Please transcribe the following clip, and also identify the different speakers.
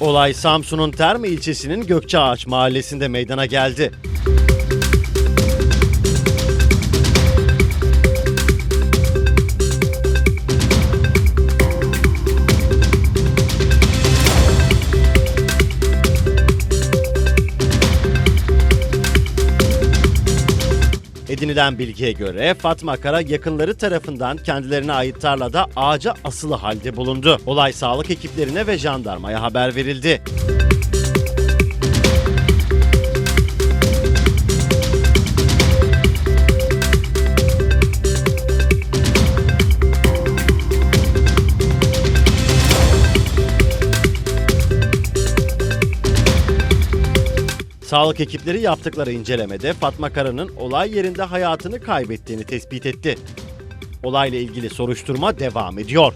Speaker 1: Olay Samsun'un Terme ilçesinin Gökçeağaç mahallesinde meydana geldi. Edinilen bilgiye göre Fatma Kara yakınları tarafından kendilerine ait tarlada ağaca asılı halde bulundu. Olay sağlık ekiplerine ve jandarmaya haber verildi. Sağlık ekipleri yaptıkları incelemede Fatma Kara'nın olay yerinde hayatını kaybettiğini tespit etti. Olayla ilgili soruşturma devam ediyor.